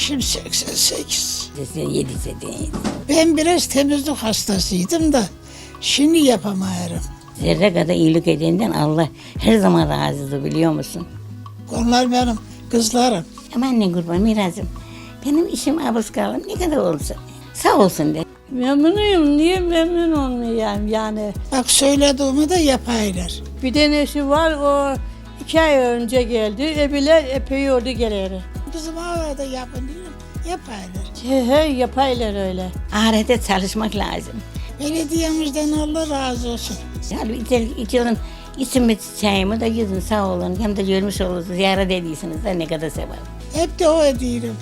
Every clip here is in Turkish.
Yaşım 88. Dese yedise değil. Ben biraz temizlik hastasıydım da şimdi yapamıyorum. Zerre kadar iyilik edenden Allah her zaman razıdır biliyor musun? Onlar benim kızlarım. Ama anne kurban Miraz'ım. Benim işim abız kalım ne kadar olsa. Sağ olsun de. Memnunuyum. Niye memnun olmayayım yani? Bak söylediğimi de yapaylar. Bir denesi var o iki ay önce geldi. Ebiler epey oldu geleli. Bizim orada yapın diyorum. Yapaylar. He he yapaylar öyle. Ahirete çalışmak lazım. Belediyemizden Allah razı olsun. Yani içer, içiyorum içimi çayımı da yüzün sağ olun. Hem de görmüş olursunuz. Ziyaret ediyorsunuz da ne kadar sevap. Hep de o ediyorum.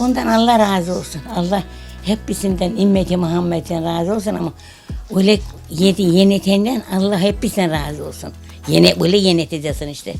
Ondan Allah razı olsun. Allah hepsinden ümmeti Muhammed'den razı olsun ama öyle yedi yenetenden Allah hepsinden razı olsun. Yine böyle yeneteceksin işte.